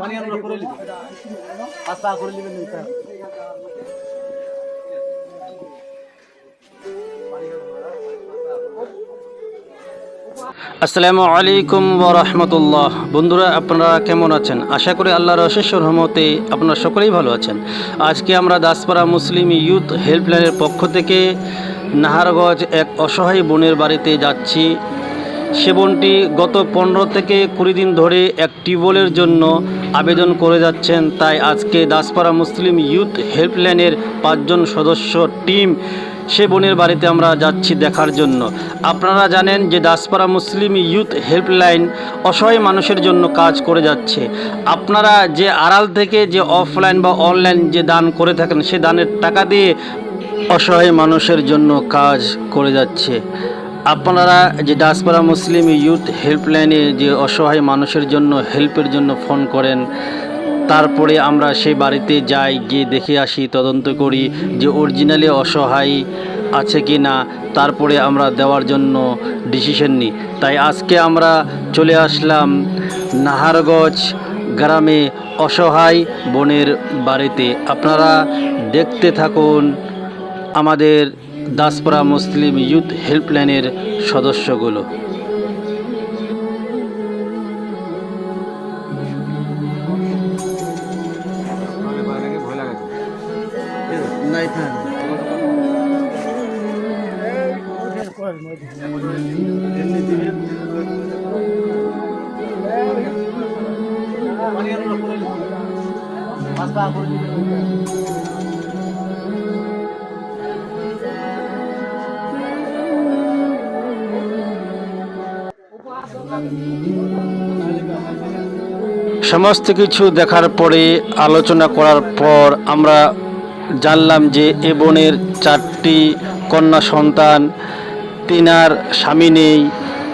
পানি আমরা করে নিব। করে আসসালামু আলাইকুম রহমতুল্লাহ। বন্ধুরা, আপনারা কেমন আছেন? আশা করি আল্লাহর অশেষ রহমতে আপনারা সকলেই ভালো আছেন। আজকে আমরা দাসপাড়া মুসলিম ইউথ হেল্পলাইনের পক্ষ থেকে নাহারগঞ্জ এক অসহায় বোনের বাড়িতে যাচ্ছি। সে বোনটি গত পনেরো থেকে কুড়ি দিন ধরে এক টিউবওয়েলের জন্য আবেদন করে যাচ্ছেন। তাই আজকে দাসপাড়া মুসলিম ইউথ হেল্পলাইনের পাঁচজন সদস্য টিম সে বোনের বাড়িতে আমরা যাচ্ছি দেখার জন্য। আপনারা জানেন যে দাসপাড়া মুসলিম ইউথ হেল্পলাইন অসহায় মানুষের জন্য কাজ করে যাচ্ছে। আপনারা যে আড়াল থেকে যে অফলাইন বা অনলাইন যে দান করে থাকেন, সে দানের টাকা দিয়ে অসহায় মানুষের জন্য কাজ করে যাচ্ছে। আপনারা যে দাসপাড়া মুসলিম ইউথ হেল্পলাইনে যে অসহায় মানুষের জন্য হেল্পের জন্য ফোন করেন, তারপরে আমরা সেই বাড়িতে যাই, গিয়ে দেখে আসি, তদন্ত করি যে অরিজিনালি অসহায় আছে কি না, তারপরে আমরা দেওয়ার জন্য ডিসিশন নিই। তাই আজকে আমরা চলে আসলাম নাহারগঞ্জ গ্রামে অসহায় বোনের বাড়িতে। আপনারা দেখতে থাকুন আমাদের দাসপাড়া মুসলিম ইউথ হেল্পলাইনের সদস্যগুলো। সমস্ত কিছু দেখার পরে আলোচনা করার পর আমরা জানলাম যে এ বোনের চারটি কন্যা সন্তান, তিনার স্বামী নেই,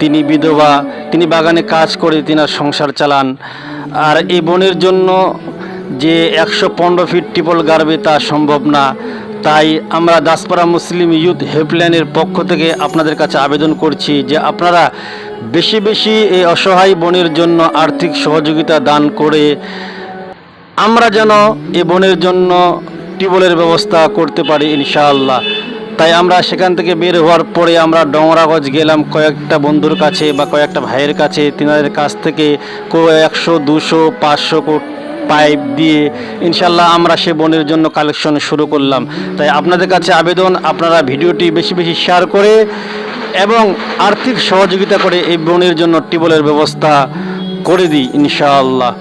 তিনি বিধবা, তিনি বাগানে কাজ করে তিনার সংসার চালান। আর এই বোনের জন্য যে একশো পনেরো ফিট টিপল গাড়বে তা সম্ভব না। তাই আমরা দাসপাড়া মুসলিম ইউথ হেল্পলাইনের পক্ষ থেকে আপনাদের কাছে আবেদন করছি যে আপনারা বেশি বেশি এই অসহায় বোনের জন্য আর্থিক সহযোগিতা দান করে আমরা যেন এ বোনের জন্য টিউবওয়েলের ব্যবস্থা করতে পারি ইনশাআল্লাহ। তাই আমরা সেখান থেকে বের হওয়ার পরে আমরা ডংরাগঞ্জ গেলাম কয়েকটা বন্ধুর কাছে বা কয়েকটা ভাইয়ের কাছে। তিনাদের কাছ থেকে একশো, দুশো, পাঁচশো পাইপ দিয়ে ইনশাল্লাহ আমরা সে বনের জন্য কালেকশন শুরু করলাম। তাই আপনাদের কাছে আবেদন, আপনারা ভিডিওটি বেশি বেশি শেয়ার করে এবং আর্থিক সহযোগিতা করে এই বোনের জন্য টিবলের ব্যবস্থা করে দিই ইনশাআল্লাহ।